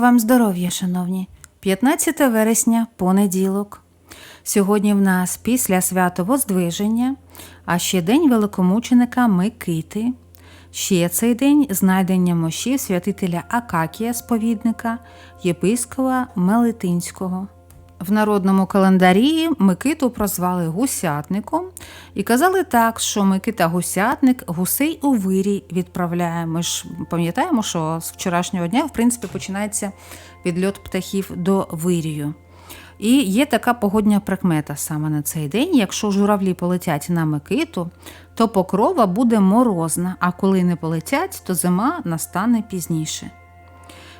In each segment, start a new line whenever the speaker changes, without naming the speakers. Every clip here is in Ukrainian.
Вам здоров'я, шановні. 15 вересня, понеділок. Сьогодні в нас після свято Воздвиження, а ще день великомученика Микити. Ще цей день знайдення мощів святителя Акакія сповідника, єпископа Мелитинського. В народному календарі Микиту прозвали гусятником і казали так, що Микита гусятник гусей у вирій відправляє. Ми ж пам'ятаємо, що з вчорашнього дня, в принципі, починається відльот птахів до вирію. І є така погодня прикмета саме на цей день. Якщо журавлі полетять на Микиту, то покрова буде морозна, а коли не полетять, то зима настане пізніше.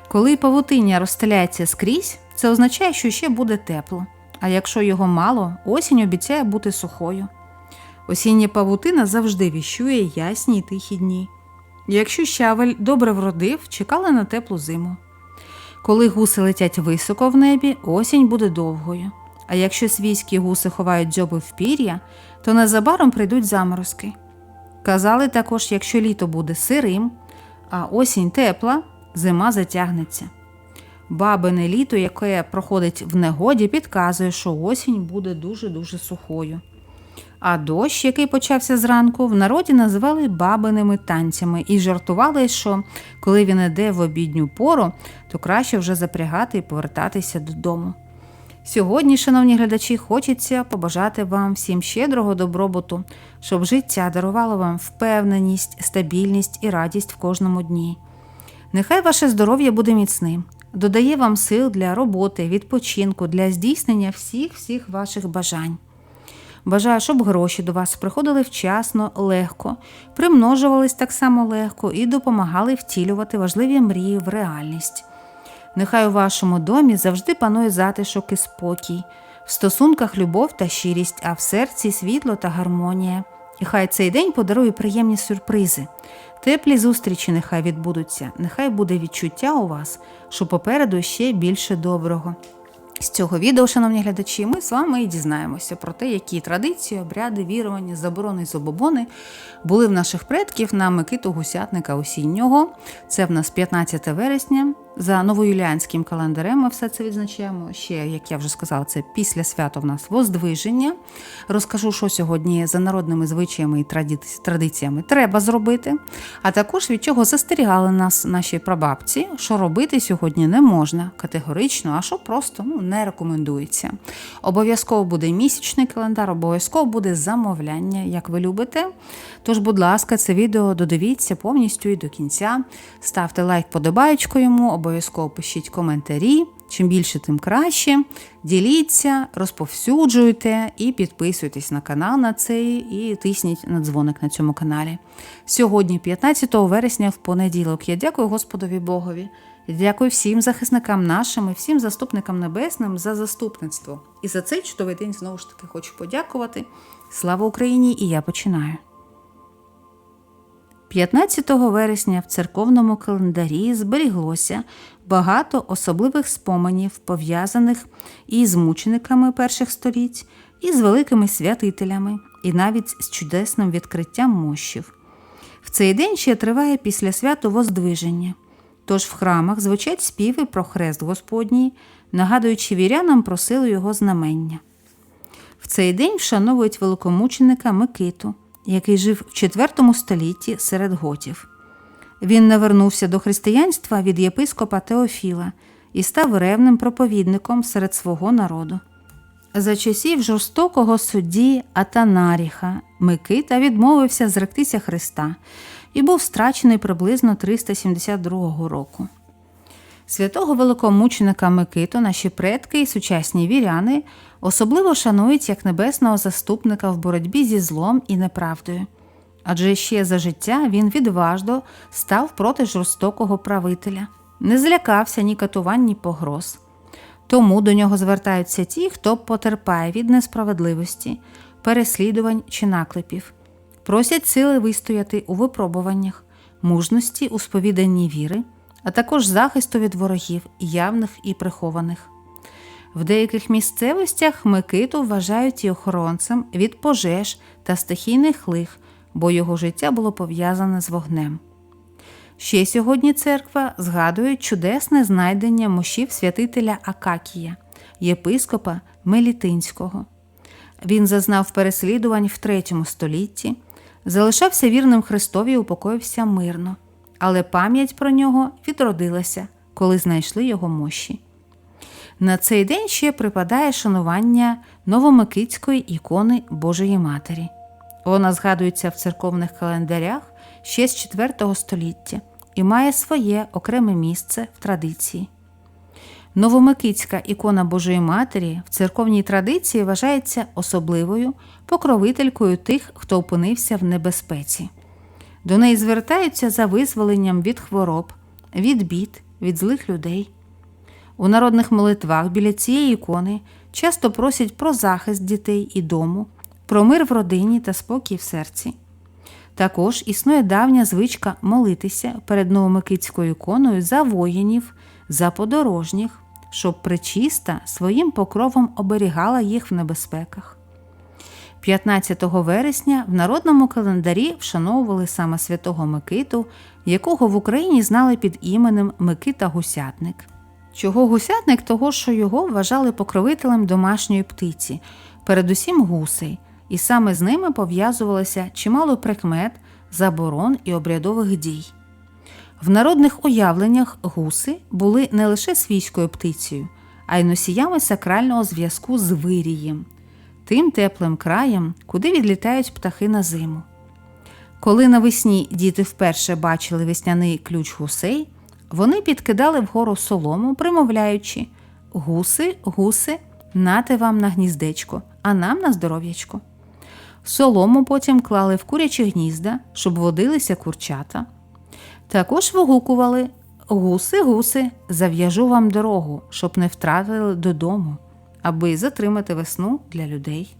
Коли павутиння розстеляється скрізь, це означає, що ще буде тепло. А якщо його мало, осінь обіцяє бути сухою. Осіння павутина завжди віщує ясні й тихі дні. Якщо щавель добре вродив, чекали на теплу зиму. Коли гуси летять високо в небі, осінь буде довгою. А якщо свійські гуси ховають дзьоби в пір'я, то незабаром прийдуть заморозки. Казали також, якщо літо буде сирим, а осінь тепла, зима затягнеться. Бабине літо, яке проходить в негоді, підказує, що осінь буде дуже-дуже сухою. А дощ, який почався зранку, в народі називали бабиними танцями і жартували, що коли він іде в обідню пору, то краще вже запрягати і повертатися додому. Сьогодні, шановні глядачі, хочеться побажати вам всім щедрого добробуту, щоб життя дарувало вам впевненість, стабільність і радість в кожному дні. Нехай ваше здоров'я буде міцним, додає вам сил для роботи, відпочинку, для здійснення всіх всіх ваших бажань. Бажаю, щоб гроші до вас приходили вчасно, легко, примножувались так само легко і допомагали втілювати важливі мрії в реальність. Нехай у вашому домі завжди панує затишок і спокій, в стосунках любов та щирість, а в серці світло та гармонія. І хай цей день подарує приємні сюрпризи. Теплі зустрічі нехай відбудуться, нехай буде відчуття у вас, що попереду ще більше доброго. З цього відео, шановні глядачі, ми з вами і дізнаємося про те, які традиції, обряди, вірування, заборони і забобони були в наших предків на Микиту Гусятника осіннього. Це в нас 15 вересня. За новоюліанським календарем ми все це відзначаємо. Ще, як я вже сказала, це після свята в нас Воздвиження. Розкажу, що сьогодні за народними звичаями і традиціями треба зробити, а також від чого застерігали нас наші прабабці, що робити сьогодні не можна категорично, а що просто ну, не рекомендується. Обов'язково буде місячний календар, обов'язково буде замовляння, як ви любите. Тож, будь ласка, це відео додивіться повністю і до кінця. Ставте лайк подобаєчко йому, обов'язково пишіть коментарі. Чим більше, тим краще. Діліться, розповсюджуйте і підписуйтесь на канал на цей і тисніть на дзвоник на цьому каналі. Сьогодні, 15 вересня, в понеділок, я дякую Господові Богові. Дякую всім захисникам нашим і всім заступникам небесним за заступництво. І за цей чудовий день знову ж таки хочу подякувати. Слава Україні! І я починаю. 15 вересня в церковному календарі зберіглося багато особливих споменів, пов'язаних і з мучениками перших століть, і з великими святителями, і навіть з чудесним відкриттям мощів. В цей день ще триває після свято Воздвиження. Тож в храмах звучать співи про хрест Господній, нагадуючи вірянам про силу його знамення. В цей день вшановують великомученика Микиту, який жив в IV столітті серед готів. Він навернувся до християнства від єпископа Теофіла і став ревним проповідником серед свого народу. За часів жорстокого судді Атанаріха Микита відмовився зректися Христа і був страчений приблизно 372 року. Святого великомученика Микиту наші предки і сучасні віряни особливо шанують як небесного заступника в боротьбі зі злом і неправдою. Адже ще за життя він відважно став проти жорстокого правителя, не злякався ні катувань, ні погроз. Тому до нього звертаються ті, хто потерпає від несправедливості, переслідувань чи наклепів, просять сили вистояти у випробуваннях, мужності у сповіданні віри, а також захисту від ворогів, явних і прихованих. В деяких місцевостях Микиту вважають і охоронцем від пожеж та стихійних лих, бо його життя було пов'язане з вогнем. Ще сьогодні церква згадує чудесне знайдення мощів святителя Акакія, єпископа Мелітинського. Він зазнав переслідувань в третьому столітті, залишався вірним Христові і упокоївся мирно, але пам'ять про нього відродилася, коли знайшли його мощі. На цей день ще припадає шанування новомикицької ікони Божої Матері. Вона згадується в церковних календарях ще з IV століття і має своє окреме місце в традиції. Новомикицька ікона Божої Матері в церковній традиції вважається особливою покровителькою тих, хто опинився в небезпеці. До неї звертаються за визволенням від хвороб, від бід, від злих людей. У народних молитвах біля цієї ікони часто просять про захист дітей і дому, про мир в родині та спокій в серці. Також існує давня звичка молитися перед Новомикицькою іконою за воїнів, за подорожніх, щоб причиста своїм покровом оберігала їх в небезпеках. 15 вересня в народному календарі вшановували саме святого Микиту, якого в Україні знали під іменем Микита Гусятник. Чого гусятник того, що його вважали покровителем домашньої птиці, передусім гусей, і саме з ними пов'язувалося чимало прикмет, заборон і обрядових дій. В народних уявленнях гуси були не лише свійською птицею, а й носіями сакрального зв'язку з вирієм, тим теплим краєм, куди відлітають птахи на зиму. Коли навесні діти вперше бачили весняний ключ гусей, вони підкидали вгору солому, примовляючи Гуси, гуси, нате вам на гніздечко, а нам на здоров'ячко. Солому потім клали в курячі гнізда, щоб водилися курчата. Також вигукували Гуси, гуси, зав'яжу вам дорогу, щоб не втратили додому, аби затримати весну для людей.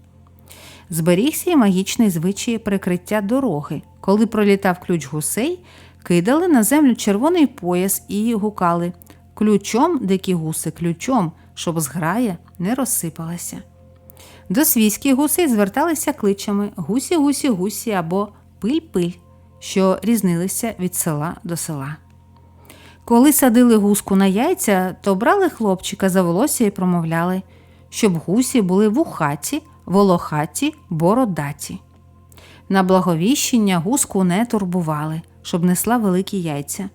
Зберігся й магічний звичай прикриття дороги. Коли пролітав ключ гусей, кидали на землю червоний пояс і гукали Ключом, дикі гуси, ключом, щоб зграя не розсипалася. До свійських гусей зверталися кличами гусі, гусі, гусі або пиль-пиль, що різнилися від села до села. Коли садили гуску на яйця, то брали хлопчика за волосся і промовляли, щоб гусі були вухаті, волохаті, бородаті. На благовіщення гуску не турбували, щоб несла великі яйця.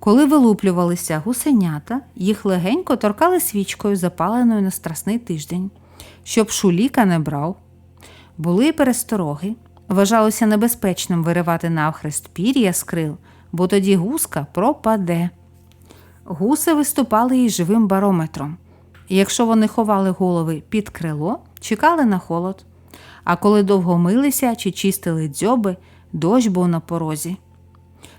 Коли вилуплювалися гусенята, їх легенько торкали свічкою, запаленою на страсний тиждень, щоб шуліка не брав. Були й перестороги. Вважалося небезпечним виривати навхрест пір'я з крил, бо тоді гуска пропаде. Гуси виступали їй живим барометром. Якщо вони ховали голови під крило, чекали на холод. А коли довго милися чи чистили дзьоби, дощ був на порозі.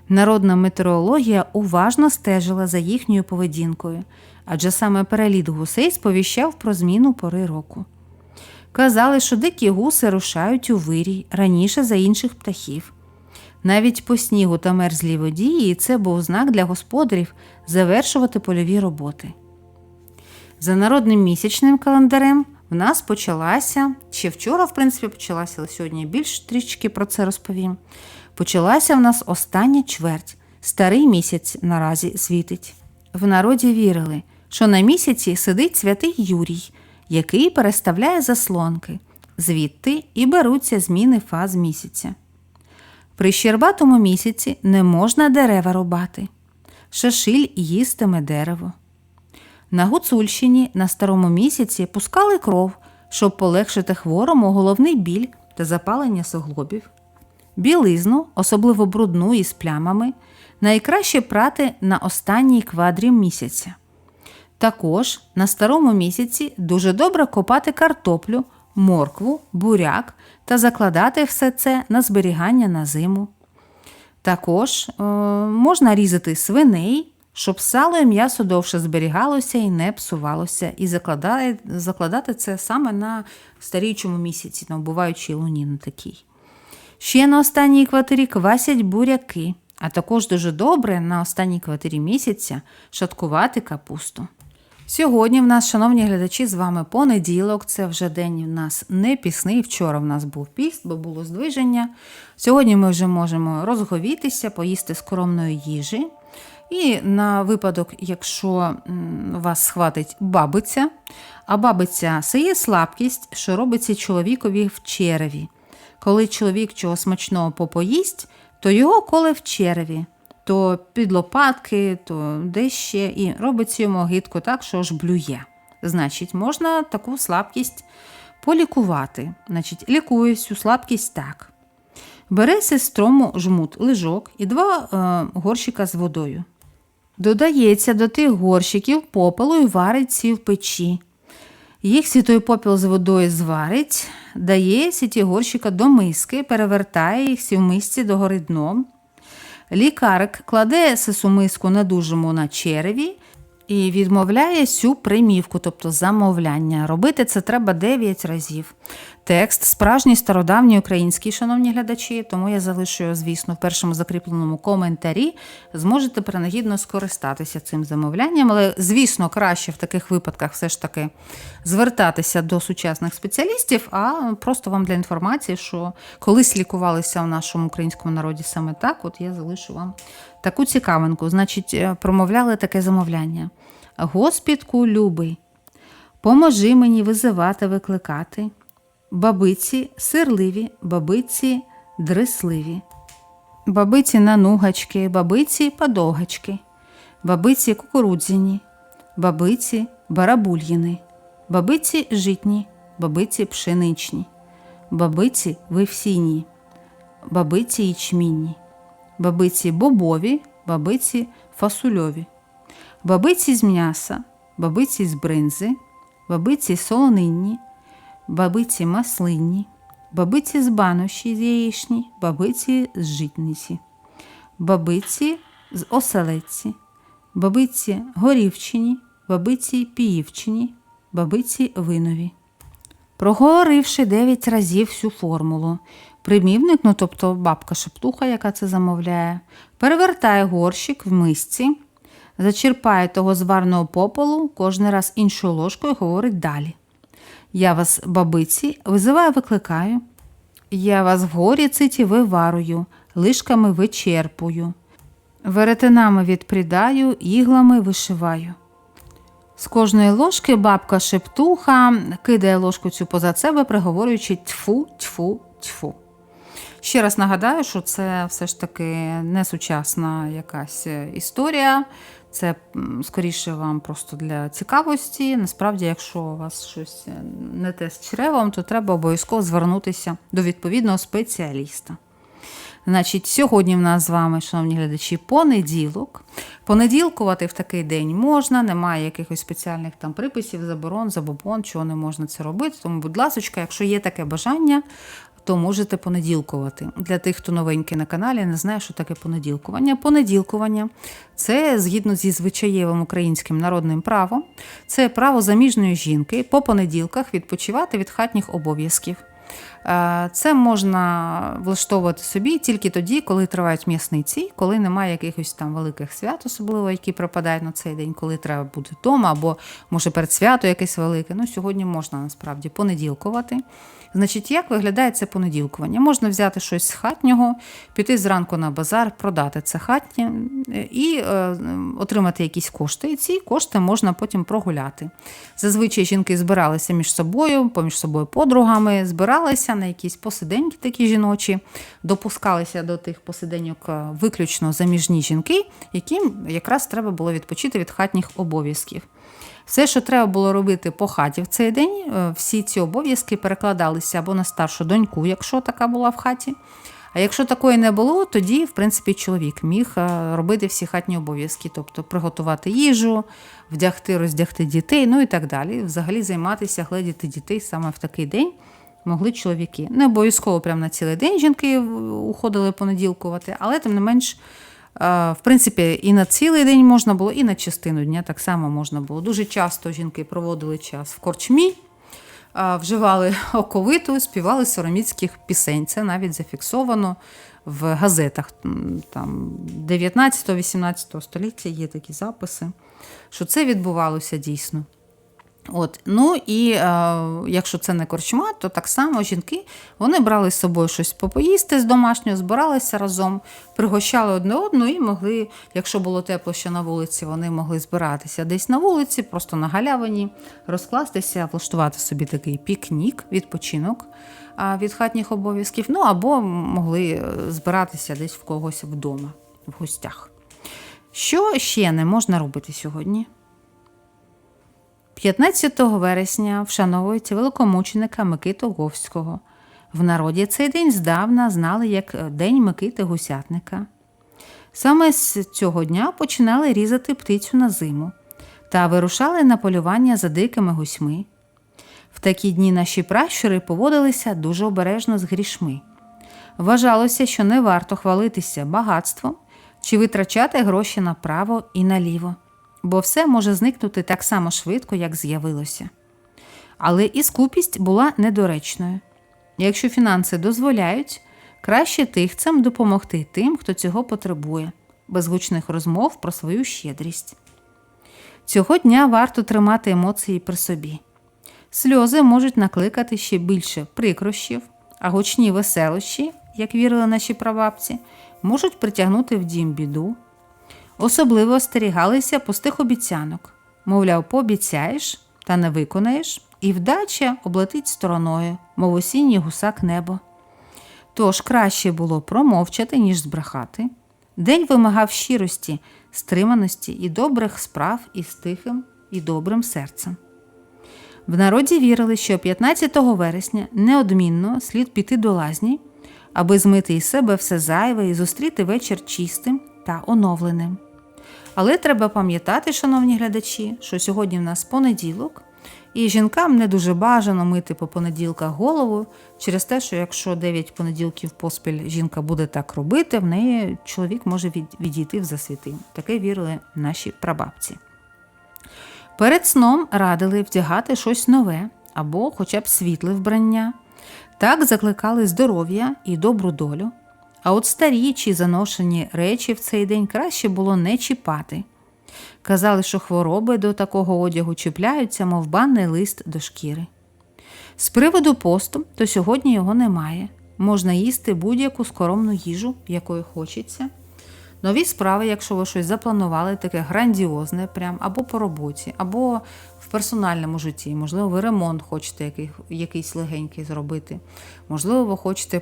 Народна метеорологія уважно стежила за їхньою поведінкою, адже саме переліт гусей сповіщав про зміну пори року. Казали, що дикі гуси рушають у вирій раніше за інших птахів. Навіть по снігу та мерзлій воді, і це був знак для господарів завершувати польові роботи. За народним місячним календарем в нас почалася, ще вчора, в принципі, почалася, але сьогодні більш трішки про це розповім. Почалася в нас остання чверть, старий місяць наразі світить. В народі вірили, що на місяці сидить святий Юрій, який переставляє заслонки, звідти і беруться зміни фаз місяця. При щербатому місяці не можна дерева рубати. Шашиль їстиме дерево. На Гуцульщині на старому місяці пускали кров, щоб полегшити хворому головний біль та запалення суглобів. Білизну, особливо брудну і з плямами, найкраще прати на останній квадрі місяця. Також на старому місяці дуже добре копати картоплю, моркву, буряк та закладати все це на зберігання на зиму. Також е, можна різати свиней, щоб сало і м'ясо довше зберігалося і не псувалося, і закладати, закладати це саме на старічому місяці, на обуваючій луні на такій. Ще на останній квартирі квасять буряки, а також дуже добре на останній квартирі місяця шаткувати капусту. Сьогодні в нас, шановні глядачі, з вами понеділок. Це вже день у нас не пісний. Вчора в нас був піст, бо було здвиження. Сьогодні ми вже можемо розговітися, поїсти скромної їжі. І на випадок, якщо вас схватить бабиця, а бабиця це є слабкість, що робиться чоловікові в череві. Коли чоловік чого смачного попоїсть, то його коле в череві, то під лопатки, то де ще, і робиться йому гидко так, що аж блює. Значить, можна таку слабкість полікувати. Значить, лікує цю слабкість так. Бере сестрому жмут лижок і два е, горщика з водою. Додається до тих горщиків попелу і варить ці в печі. Їх світой попіл з водою зварить, дає сіті горщика до миски, перевертає їх в мисці догори дном. Лікарик кладе сису миску на дужому на череві і відмовляє сю примівку, тобто замовляння. Робити це треба 9 разів. Текст справжній стародавній український, шановні глядачі, тому я залишу звісно, в першому закріпленому коментарі. Зможете принагідно скористатися цим замовлянням, але, звісно, краще в таких випадках все ж таки звертатися до сучасних спеціалістів, а просто вам для інформації, що колись лікувалися в нашому українському народі саме так, от я залишу вам таку цікавинку. Значить, е, промовляли таке замовляння. Господку любий, поможи мені визивати, викликати. Бабиці сирливі, бабиці дрисливі. Бабиці нанугачки, бабиці подовгачки, бабиці кукурудзяні, бабиці барабульїни, бабиці житні, бабиці пшеничні, бабиці вивсійні, бабиці ячмінні, бабиці бобові, бабиці фасульові, бабиці з м'яса, бабиці з бринзи, бабиці солонинні, бабиці маслинні, бабиці з банощі з яєчні, бабиці з житниці, бабиці з оселедці, бабиці горівчині, бабиці піївчині, бабиці винові. Проговоривши дев'ять разів всю формулу, примівник, ну тобто бабка шептуха, яка це замовляє, перевертає горщик в мисці, зачерпає того зварного попелу, кожен раз іншою ложкою говорить далі. Я вас, бабиці, визиваю, викликаю. Я вас в горі циті виварую, лишками вичерпую. Веретенами відпрідаю, іглами вишиваю. З кожної ложки бабка шептуха кидає ложку цю позад себе, приговорюючи тьфу, тьфу, тьфу. Ще раз нагадаю, що це все ж таки не сучасна якась історія. Це скоріше вам просто для цікавості. Насправді, якщо у вас щось не те з чревом, то треба обов'язково звернутися до відповідного спеціаліста. Значить, сьогодні в нас з вами, шановні глядачі, понеділок. Понеділкувати в такий день можна, немає якихось спеціальних там приписів, заборон, забобон, чого не можна це робити. Тому, будь ласка, якщо є таке бажання, то можете понеділкувати. Для тих, хто новенький на каналі, не знає, що таке понеділкування. Понеділкування це згідно зі звичаєвим українським народним правом, це право заміжної жінки по понеділках відпочивати від хатніх обов'язків. Е, Це можна влаштовувати собі тільки тоді, коли тривають м'ясниці, коли немає якихось там великих свят, особливо які припадають на цей день, коли треба бути вдома, або може перед свято якесь велике. Ну, сьогодні можна насправді понеділкувати. Значить, як виглядає це понеділкування? Можна взяти щось з хатнього, піти зранку на базар, продати це хатнє і е, отримати якісь кошти. І ці кошти можна потім прогуляти. Зазвичай жінки збиралися між собою, поміж собою подругами, збиралися на якісь посиденьки такі жіночі, допускалися до тих посиденьок е, виключно заміжні жінки, яким якраз треба було відпочити від хатніх обов'язків. Все, що треба було робити по хаті в цей день, е, всі ці обов'язки перекладалися або на старшу доньку, якщо така була в хаті. А якщо такої не було, тоді, в принципі, чоловік міг е, робити всі хатні обов'язки, тобто приготувати їжу, вдягти, роздягти дітей, ну і так далі. Взагалі займатися, гледіти дітей саме в такий день могли чоловіки. Не обов'язково прямо на цілий день жінки уходили понеділкувати, але тим не менш. В принципі, і на цілий день можна було, і на частину дня так само можна було. Дуже часто жінки проводили час в корчмі, вживали оковиту, співали сороміцьких пісень. Це навіть зафіксовано в газетах там 19-18 століття є такі записи, що це відбувалося дійсно. От. Ну і е, якщо це не корчма, то так само жінки вони брали з собою щось попоїсти з домашнього, збиралися разом, пригощали одне одну і могли, якщо було тепло ще на вулиці, вони могли збиратися десь на вулиці, просто на галявині, розкластися, влаштувати собі такий пікнік, відпочинок від хатніх обов'язків. Ну або могли е, збиратися десь в когось вдома, в гостях. Що ще не можна робити сьогодні? 15 вересня вшановують великомученика Микиту Говського. В народі цей день здавна знали як День Микити Гусятника. Саме з цього дня починали різати птицю на зиму та вирушали на полювання за дикими гусьми. В такі дні наші пращури поводилися дуже обережно з грішми. Вважалося, що не варто хвалитися багатством чи витрачати гроші направо і наліво, бо все може зникнути так само швидко, як з'явилося. Але і скупість була недоречною. Якщо фінанси дозволяють, краще тихцем допомогти тим, хто цього потребує, без гучних розмов про свою щедрість. Цього дня варто тримати емоції при собі. Сльози можуть накликати ще більше прикрощів, а гучні веселощі, як вірили наші прабабці, можуть притягнути в дім біду. Особливо остерігалися пустих обіцянок. Мовляв, пообіцяєш та не виконаєш, і вдача облетить стороною, мов осінній гусак небо. Тож краще було промовчати, ніж збрехати. День вимагав щирості, стриманості і добрих справ із тихим і добрим серцем. В народі вірили, що 15 вересня неодмінно слід піти до лазні, аби змити із себе все зайве і зустріти вечір чистим та оновленим. Але треба пам'ятати, шановні глядачі, що сьогодні в нас понеділок, і жінкам не дуже бажано мити по понеділках голову через те, що якщо 9 понеділків поспіль жінка буде так робити, в неї чоловік може відійти в засвіти. Таке вірили наші прабабці. Перед сном радили вдягати щось нове або хоча б світле вбрання. Так закликали здоров'я і добру долю. А от старі чи заношені речі в цей день краще було не чіпати. Казали, що хвороби до такого одягу чіпляються, мов банний лист до шкіри. З приводу посту, то сьогодні його немає. Можна їсти будь-яку скоромну їжу, якої хочеться. Нові справи, якщо ви щось запланували, таке грандіозне, прям або по роботі, або в персональному житті. Можливо, ви ремонт хочете який, якийсь легенький зробити. Можливо, ви хочете е,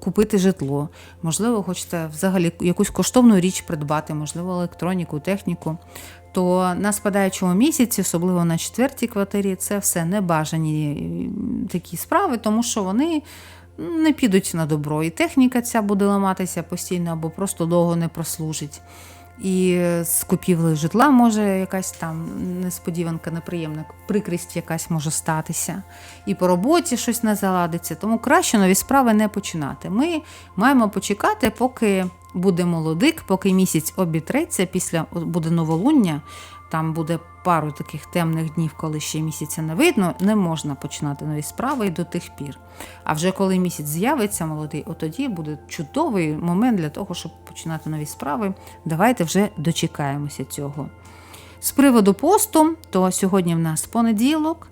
купити житло, можливо, ви хочете взагалі якусь коштовну річ придбати, можливо, електроніку, техніку. То на спадаючому місяці, особливо на четвертій квартирі, це все небажані такі справи, тому що вони не підуть на добро. І техніка ця буде ламатися постійно або просто довго не прослужить. І з купівлею житла може якась там несподіванка, неприємна, прикрість якась може статися. І по роботі щось не заладиться. Тому краще нові справи не починати. Ми маємо почекати, поки буде молодик, поки місяць обітреться, після буде новолуння. Там буде пару таких темних днів, коли ще місяця не видно, не можна починати нові справи і до тих пір. А вже коли місяць з'явиться молодий, отоді тоді буде чудовий момент для того, щоб починати нові справи. Давайте вже дочекаємося цього. З приводу посту, то сьогодні в нас понеділок.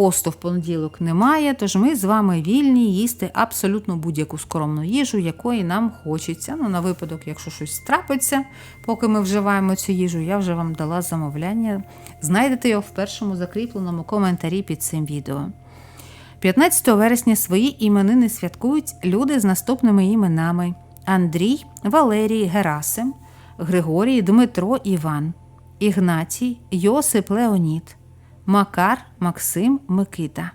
Посту в понеділок немає, тож ми з вами вільні їсти абсолютно будь-яку скромну їжу, якої нам хочеться. Ну, на випадок, якщо щось трапиться, поки ми вживаємо цю їжу, я вже вам дала замовляння. Знайдете його в першому закріпленому коментарі під цим відео. 15 вересня свої іменини святкують люди з наступними іменами: Андрій, Валерій, Герасим, Григорій, Дмитро, Іван, Ігнатій, Йосип, Леонід, Макар, Максим, Микита,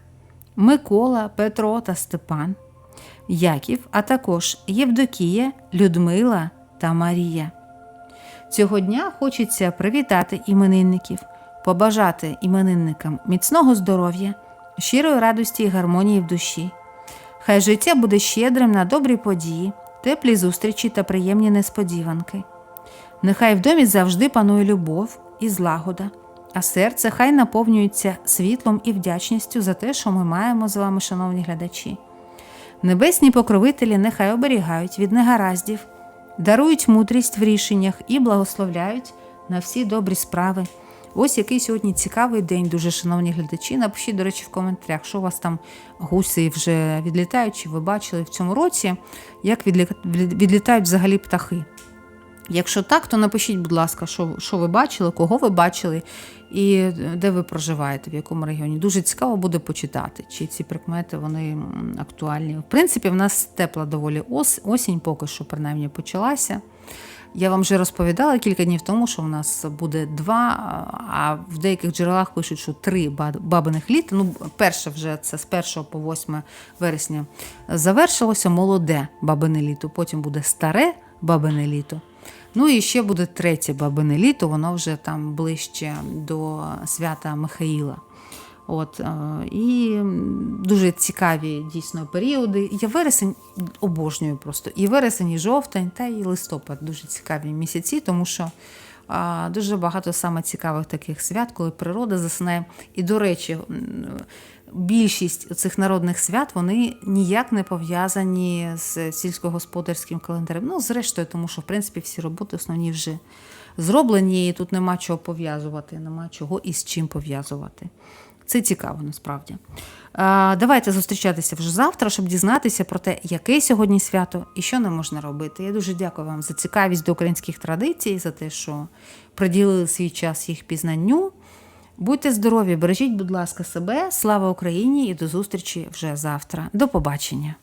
Микола, Петро та Степан, Яків, а також Євдокія, Людмила та Марія. Цього дня хочеться привітати іменинників, побажати іменинникам міцного здоров'я, щирої радості і гармонії в душі. Хай життя буде щедрим на добрі події, теплі зустрічі та приємні несподіванки. Нехай в домі завжди панує любов і злагода, а серце хай наповнюється світлом і вдячністю за те, що ми маємо з вами, шановні глядачі. Небесні покровителі нехай оберігають від негараздів, дарують мудрість в рішеннях і благословляють на всі добрі справи. Ось який сьогодні цікавий день, дуже шановні глядачі. Напишіть, до речі, в коментарях, що у вас там гуси вже відлітають, чи ви бачили в цьому році, як відлітають взагалі птахи. Якщо так, то напишіть, будь ласка, що, що ви бачили, кого ви бачили і де ви проживаєте, в якому регіоні. Дуже цікаво буде почитати, чи ці прикмети вони актуальні. В принципі, в нас тепла доволі ос, осінь, поки що принаймні почалася. Я вам вже розповідала кілька днів тому, що в нас буде два, а в деяких джерелах пишуть, що три бабиних літа. Ну, перше вже це з 1 по 8 вересня завершилося молоде бабине літо, потім буде старе бабине літо. Ну і ще буде третє бабине літо, воно вже там ближче до свята Михаїла. От, е, і дуже цікаві дійсно періоди. Я вересень обожнюю просто. І вересень, і жовтень, та і листопад дуже цікаві місяці, тому що дуже багато саме цікавих таких свят, коли природа засинає. І, до речі, більшість цих народних свят вони ніяк не пов'язані з сільськогосподарським календарем. Ну, зрештою, тому що в принципі всі роботи основні вже зроблені, і тут нема чого пов'язувати, нема чого і з чим пов'язувати. Це цікаво насправді. Давайте зустрічатися вже завтра, щоб дізнатися про те, яке сьогодні свято і що нам можна робити. Я дуже дякую вам за цікавість до українських традицій, за те, що приділили свій час їх пізнанню. Будьте здорові, бережіть, будь ласка, себе. Слава Україні і до зустрічі вже завтра. До побачення.